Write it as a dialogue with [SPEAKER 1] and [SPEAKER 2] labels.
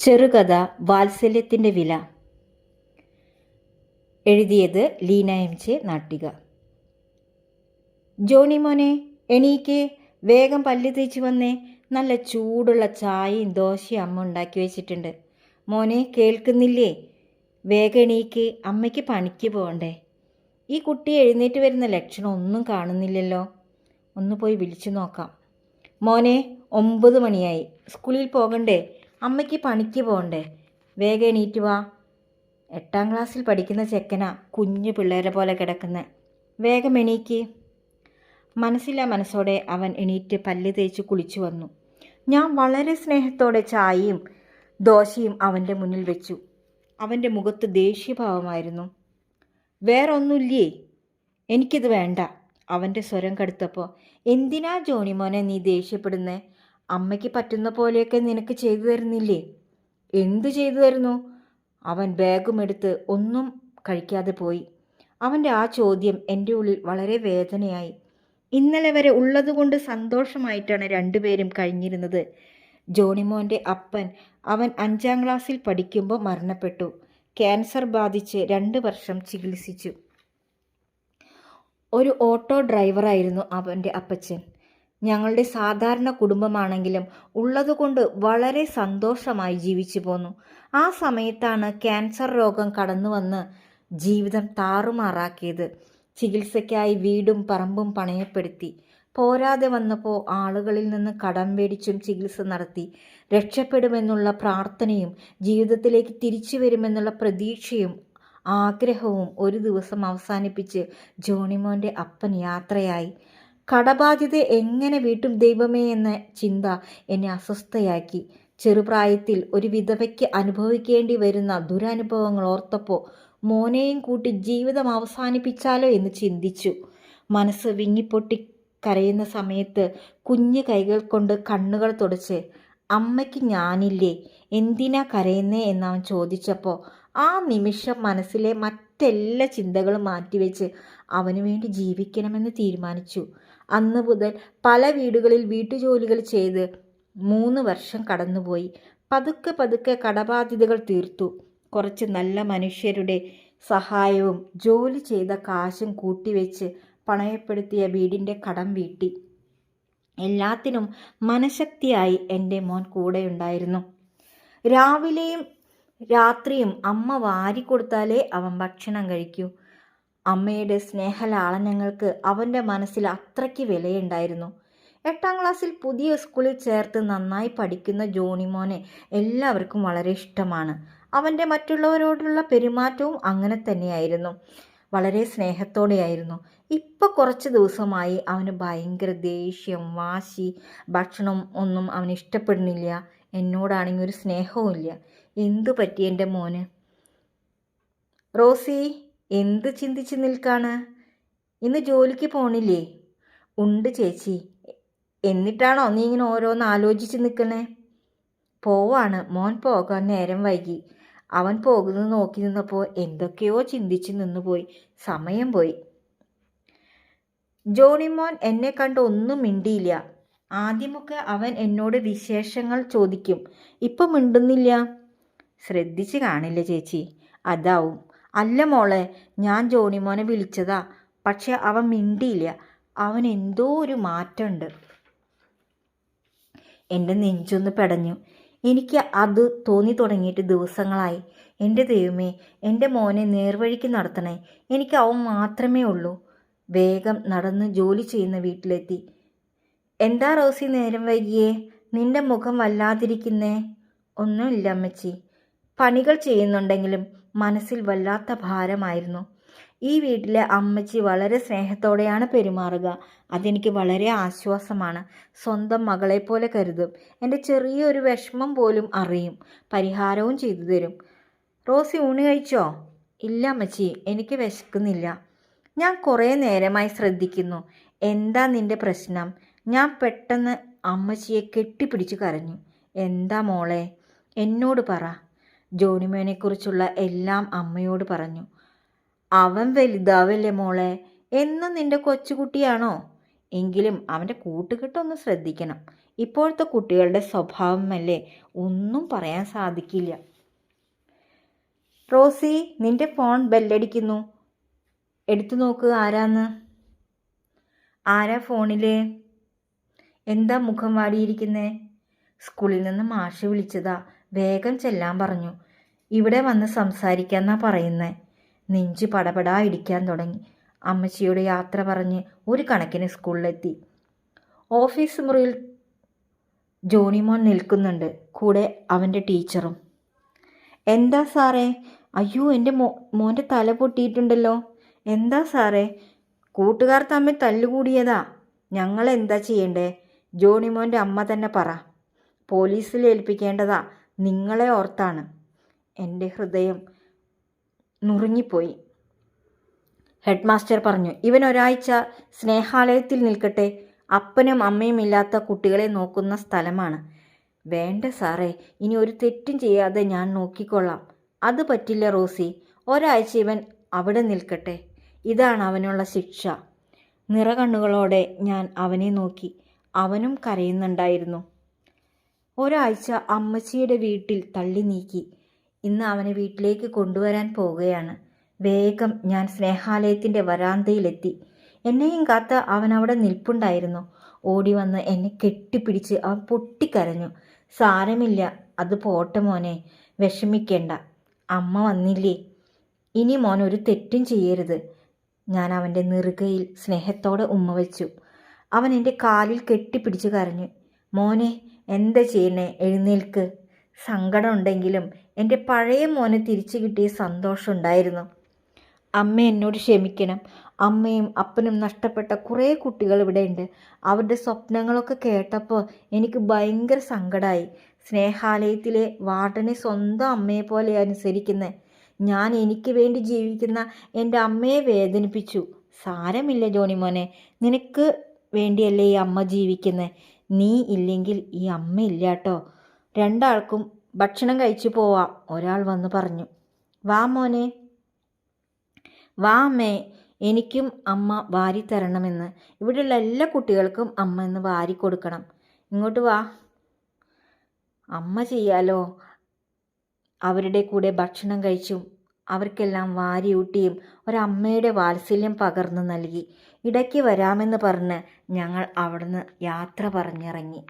[SPEAKER 1] ചെറുകഥ വാത്സല്യത്തിന്റെ വില. എഴുതിയത് Leena M J Nattika. Johnny മോനെ എണീക്ക്. വേഗം പല്ല് തേച്ച് വന്നേ. നല്ല ചൂടുള്ള ചായയും ദോശയും അമ്മ ഉണ്ടാക്കി വെച്ചിട്ടുണ്ട്. മോനെ കേൾക്കുന്നില്ലേ? വേഗം എണീക്ക്. അമ്മയ്ക്ക് പണിക്ക് പോകണ്ടേ. ഈ കുട്ടി എഴുന്നേറ്റ് വരുന്ന ലക്ഷണം ഒന്നും കാണുന്നില്ലല്ലോ. ഒന്ന് പോയി വിളിച്ചു നോക്കാം. മോനെ ഒമ്പത് മണിയായി. സ്കൂളിൽ പോകണ്ടേ? അമ്മയ്ക്ക് പണിക്ക് പോകണ്ടേ വേഗം എണീറ്റ് വാ. എട്ടാം ക്ലാസ്സിൽ പഠിക്കുന്ന ചെക്കനാ കുഞ്ഞു പിള്ളേരെ പോലെ കിടക്കുന്ന. വേഗം എണീക്ക്. മനസ്സില്ല മനസ്സോടെ അവൻ എണീറ്റ് പല്ല് തേച്ച് കുളിച്ചു വന്നു. ഞാൻ വളരെ സ്നേഹത്തോടെ ചായയും ദോശയും അവന്റെ മുന്നിൽ വെച്ചു. അവന്റെ മുഖത്ത് ദേഷ്യഭാവമായിരുന്നു. വേറെ ഒന്നുമില്ലേ എനിക്കിത് വേണ്ട. അവന്റെ സ്വരം കടുത്തപ്പോൾ എന്തിനാ ജോണിമോനെ നീ ദേഷ്യപ്പെടുന്നേ? അമ്മയ്ക്ക് പറ്റുന്ന പോലെയൊക്കെ നിനക്ക് ചെയ്തു തരുന്നില്ലേ? എന്തു ചെയ്തു തരുന്നു? അവൻ ബാഗും എടുത്ത് ഒന്നും കഴിക്കാതെ പോയി. അവന്റെ ആ ചോദ്യം എന്റെ ഉള്ളിൽ വളരെ വേദനയായി. ഇന്നലെ വരെ ഉള്ളതുകൊണ്ട് സന്തോഷമായിട്ടാണ് രണ്ടുപേരും കഴിഞ്ഞിരുന്നത്. ജോണിമോന്റെ അപ്പൻ അവൻ അഞ്ചാം ക്ലാസ്സിൽ പഠിക്കുമ്പോൾ മരണപ്പെട്ടു. ക്യാൻസർ ബാധിച്ച് രണ്ട് വർഷം ചികിത്സിച്ചു. ഒരു ഓട്ടോ ഡ്രൈവറായിരുന്നു അവന്റെ അപ്പച്ചൻ. ഞങ്ങളുടെ സാധാരണ കുടുംബമാണെങ്കിലും ഉള്ളതുകൊണ്ട് വളരെ സന്തോഷമായി ജീവിച്ചു പോന്നു. ആ സമയത്താണ് ക്യാൻസർ രോഗം കടന്നു വന്ന് ജീവിതം താറുമാറാക്കിയത്. ചികിത്സയ്ക്കായി വീടും പറമ്പും പണയപ്പെടുത്തി. പോരാതെ വന്നപ്പോൾ ആളുകളിൽ നിന്ന് കടം മേടിച്ചും ചികിത്സ നടത്തി. രക്ഷപ്പെടുമെന്നുള്ള പ്രാർത്ഥനയും ജീവിതത്തിലേക്ക് തിരിച്ചു വരുമെന്നുള്ള പ്രതീക്ഷയും ആഗ്രഹവും ഒരു ദിവസം അവസാനിപ്പിച്ച് ജോണിമോന്റെ അപ്പൻ യാത്രയായി. കടബാധ്യത എങ്ങനെ വീട്ടും ദൈവമേ എന്ന ചിന്ത എന്നെ അസ്വസ്ഥയാക്കി. ചെറുപ്രായത്തിൽ ഒരു വിധവയ്ക്ക് അനുഭവിക്കേണ്ടി വരുന്ന ദുരനുഭവങ്ങൾ ഓർത്തപ്പോൾ മോനെയും കൂട്ടി ജീവിതം അവസാനിപ്പിച്ചാലോ എന്ന് ചിന്തിച്ചു. മനസ്സ് വിങ്ങിപ്പൊട്ടി കരയുന്ന സമയത്ത് കുഞ്ഞു കൈകൾ കൊണ്ട് കണ്ണുകൾ തുടച്ച് അമ്മയ്ക്ക് ഞാനില്ലേ എന്തിനാ കരയുന്നേ? എന്നവൻ ചോദിച്ചപ്പോൾ ആ നിമിഷം മനസ്സിലെ മറ്റെല്ലാ ചിന്തകളും മാറ്റിവെച്ച് അവനു വേണ്ടി ജീവിക്കണമെന്ന് തീരുമാനിച്ചു. അന്ന് മുതൽ പല വീടുകളിൽ വീട്ടുജോലികൾ ചെയ്ത് മൂന്ന് വർഷം കടന്നുപോയി. പതുക്കെ പതുക്കെ കടബാധ്യതകൾ തീർത്തു. കുറച്ച് നല്ല മനുഷ്യരുടെ സഹായവും ജോലി ചെയ്ത കാശും കൂട്ടിവെച്ച് പണയപ്പെടുത്തിയ വീടിന്റെ കടം വീട്ടി. എല്ലാത്തിനും മനഃശക്തിയായി എന്റെ മോൻ കൂടെയുണ്ടായിരുന്നു. രാവിലെയും രാത്രിയും അമ്മ വാരി കൊടുത്താലേ അവൻ ഭക്ഷണം കഴിക്കൂ. അമ്മയുടെ സ്നേഹലാളനങ്ങൾക്ക് അവന്റെ മനസ്സിൽ അത്രയ്ക്ക് വിലയുണ്ടായിരുന്നു. എട്ടാം ക്ലാസ്സിൽ പുതിയ സ്കൂളിൽ ചേർത്ത് നന്നായി പഠിക്കുന്ന ജോണിമോനെ എല്ലാവർക്കും വളരെ ഇഷ്ടമാണ്. അവന്റെ മറ്റുള്ളവരോടുള്ള പെരുമാറ്റവും അങ്ങനെ തന്നെയായിരുന്നു. വളരെ സ്നേഹത്തോടെയായിരുന്നു. ഇപ്പോൾ കുറച്ച് ദിവസമായി അവന് ഭയങ്കര ദേഷ്യം വാശി ഭക്ഷണം ഒന്നും അവന് ഇഷ്ടപ്പെടുന്നില്ല. എന്നോടാണെങ്കിൽ ഒരു സ്നേഹവും ഇല്ല എന്തു പറ്റി എന്റെ മോന്? റോസി എന്ത് ചിന്തിച്ച് നിൽക്കാണ്? ഇന്ന് ജോലിക്ക് പോണില്ലേ? ഉണ്ട് ചേച്ചി. എന്നിട്ടാണോ നീ ഇങ്ങനെ ഓരോന്ന് ആലോചിച്ച് നിൽക്കണേ? പോവാണ്. മോൻ പോകാൻ നേരം വൈകി. അവൻ പോകുന്നത് നോക്കി നിന്നപ്പോൾ എന്തൊക്കെയോ ചിന്തിച്ച് നിന്നുപോയി. സമയം പോയി. ജോണി മോൻ എന്നെ കണ്ട് ഒന്നും മിണ്ടിയില്ല. ആദ്യമൊക്കെ അവൻ എന്നോട് വിശേഷങ്ങൾ ചോദിക്കും. ഇപ്പം മിണ്ടുന്നില്ല. ശ്രദ്ധിച്ച് കാണില്ല ചേച്ചി. അതാവും. അല്ല മോളെ ഞാൻ ജോണിമോനെ വിളിച്ചതാ. പക്ഷെ അവൻ മിണ്ടിയില്ല. അവൻ എന്തോ ഒരു മാറ്റമുണ്ട്. എന്റെ നെഞ്ചൊന്ന് പെടഞ്ഞു. എനിക്ക് അത് തോന്നി തുടങ്ങിയിട്ട് ദിവസങ്ങളായി. എന്റെ ദൈവമേ എന്റെ മോനെ നേർവഴിക്ക് നടത്തണേ. എനിക്ക് അവൻ മാത്രമേ ഉള്ളൂ. വേഗം നടന്ന് ജോലി ചെയ്യുന്ന വീട്ടിലെത്തി. എന്താ റോസി നേരം വൈകിയേ? നിന്റെ മുഖം വല്ലാതിരിക്കുന്നേ? ഒന്നുമില്ല അമ്മച്ചി. പണികൾ ചെയ്യുന്നുണ്ടെങ്കിലും മനസ്സിൽ വല്ലാത്ത ഭാരമായിരുന്നു. ഈ വീട്ടിലെ അമ്മച്ചി വളരെ സ്നേഹത്തോടെയാണ് പെരുമാറുക. അതെനിക്ക് വളരെ ആശ്വാസമാണ്. സ്വന്തം മകളെപ്പോലെ പോലെ കരുതും. എന്റെ ചെറിയൊരു വിഷമം പോലും അറിയും. പരിഹാരവും ചെയ്തു തരും. റോസി ഊണ് കഴിച്ചോ? ഇല്ല അമ്മച്ചി എനിക്ക് വിശക്കുന്നില്ല. ഞാൻ കുറേ നേരമായി ശ്രദ്ധിക്കുന്നു. എന്താ നിന്റെ പ്രശ്നം? ഞാൻ പെട്ടെന്ന് അമ്മച്ചിയെ കെട്ടിപ്പിടിച്ച് കരഞ്ഞു. എന്താ മോളെ? എന്നോട് പറ. ജോണിമേനെക്കുറിച്ചുള്ള എല്ലാം അമ്മയോട് പറഞ്ഞു. അവൻ വലുതാവല്ലേ മോളെ? എന്നും നിന്റെ കൊച്ചുകുട്ടിയാണോ? എങ്കിലും അവന്റെ കൂട്ടുകെട്ടൊന്ന് ശ്രദ്ധിക്കണം. ഇപ്പോഴത്തെ കുട്ടികളുടെ സ്വഭാവമല്ലേ ഒന്നും പറയാൻ സാധിക്കില്ല. റോസി നിന്റെ ഫോൺ ബെല്ലടിക്കുന്നു. എടുത്തു നോക്ക് ആരാന്ന്. ആരാ ഫോണിൽ? എന്താ മുഖം വാടിയിരിക്കുന്നേ? സ്കൂളിൽ നിന്ന് മാഷ് വിളിച്ചതാ. വേഗം ചെല്ലാൻ പറഞ്ഞു. ഇവിടെ വന്ന് സംസാരിക്കാന്നാ പറയുന്നേ. നെഞ്ചു പടപടാ ഇടിക്കാൻ തുടങ്ങി. അമ്മച്ചിയുടെ യാത്ര പറഞ്ഞ് ഒരു കണക്കിന് സ്കൂളിലെത്തി. ഓഫീസ് മുറിയിൽ ജോണിമോൻ നിൽക്കുന്നുണ്ട്. കൂടെ അവന്റെ ടീച്ചറും. എന്താ സാറേ? അയ്യോ എന്റെ മോ മോന്റെ തല പൊട്ടിയിട്ടുണ്ടല്ലോ. എന്താ സാറേ? കൂട്ടുകാർ തമ്മിൽ തല്ലുകൂടിയതാ. ഞങ്ങൾ എന്താ ചെയ്യണ്ടേ? ജോണിമോന്റെ അമ്മ തന്നെ പറ. പോലീസിൽ ഏൽപ്പിക്കേണ്ടതാ. നിങ്ങളെ ഓർത്താണ്. എന്റെ ഹൃദയം നുറുങ്ങിപ്പോയി. ഹെഡ് മാസ്റ്റർ പറഞ്ഞു ഇവൻ ഒരാഴ്ച സ്നേഹാലയത്തിൽ നിൽക്കട്ടെ. അപ്പനും അമ്മയും ഇല്ലാത്ത കുട്ടികളെ നോക്കുന്ന സ്ഥലമാണ്. വേണ്ട സാറേ ഇനി ഒരു തെറ്റും ചെയ്യാതെ ഞാൻ നോക്കിക്കൊള്ളാം. അത് പറ്റില്ല റോസി. ഒരാഴ്ച ഇവൻ അവിടെ നിൽക്കട്ടെ. ഇതാണ് അവനുള്ള ശിക്ഷ. നിറകണ്ണുകളോടെ ഞാൻ അവനെ നോക്കി. അവനും കരയുന്നുണ്ടായിരുന്നു. ഒരാഴ്ച അമ്മച്ചിയുടെ വീട്ടിൽ തള്ളി നീക്കി. ഇന്ന് അവനെ വീട്ടിലേക്ക് കൊണ്ടുവരാൻ പോവുകയാണ്. വേഗം ഞാൻ സ്നേഹാലയത്തിന്റെ വരാന്തയിലെത്തി. എന്നെയും കാത്ത അവൻ അവിടെ നിൽപ്പുണ്ടായിരുന്നു. ഓടി വന്ന് എന്നെ കെട്ടിപ്പിടിച്ച് അവൻ പൊട്ടിക്കരഞ്ഞു. സാരമില്ല അത് പോട്ടെ മോനെ വിഷമിക്കേണ്ട. അമ്മ വന്നില്ലേ? ഇനി മോൻ ഒരു തെറ്റും ചെയ്യരുത്. ഞാൻ അവന്റെ നെറുകയിൽ സ്നേഹത്തോടെ ഉമ്മ വെച്ചു. അവൻ എന്റെ കാലിൽ കെട്ടിപ്പിടിച്ച് കരഞ്ഞു. മോനെ എന്താ ചെയ്യണേ എഴുന്നേൽക്ക്. സങ്കടമുണ്ടെങ്കിലും എന്റെ പഴയ മോനെ തിരിച്ചു കിട്ടിയ സന്തോഷമുണ്ടായിരുന്നു അമ്മ എന്നോട് ക്ഷമിക്കണം. അമ്മയും അപ്പനും നഷ്ടപ്പെട്ട കുറേ കുട്ടികൾ ഇവിടെ ഉണ്ട്. അവരുടെ സ്വപ്നങ്ങളൊക്കെ കേട്ടപ്പോൾ എനിക്ക് ഭയങ്കര സങ്കടമായി സ്നേഹാലയത്തിലെ വാർഡനെ സ്വന്തം അമ്മയെ പോലെ അനുസരിക്കുന്നത് ഞാൻ എനിക്ക് വേണ്ടി ജീവിക്കുന്ന എന്റെ അമ്മയെ വേദനിപ്പിച്ചു. സാരമില്ല ജോണി മോനെ നിനക്ക് വേണ്ടിയല്ലേ ഈ അമ്മ ജീവിക്കുന്നത് നീ ഇല്ലെങ്കിൽ ഈ അമ്മ ഇല്ല കേട്ടോ രണ്ടാൾക്കും ഭക്ഷണം കഴിച്ചു പോവാം ഒരാൾ വന്ന് പറഞ്ഞു. വാ മോനെ. വാ അമ്മേ എനിക്കും അമ്മ വാരി തരണമെന്ന്. ഇവിടെയുള്ള എല്ലാ കുട്ടികൾക്കും അമ്മ എന്ന് വാരി കൊടുക്കണം. ഇങ്ങോട്ട് വാ. അമ്മ ചെയ്യാലോ? അവരുടെ കൂടെ ഭക്ഷണം കഴിച്ചും അവർക്കെല്ലാം വാരിയൂട്ടിയും ഒരമ്മയുടെ വാത്സല്യം പകർന്നു നൽകി. ഇടയ്ക്ക് വരാമെന്ന് പറഞ്ഞ് ഞങ്ങൾ അവിടുന്ന് യാത്ര പറഞ്ഞിറങ്ങി.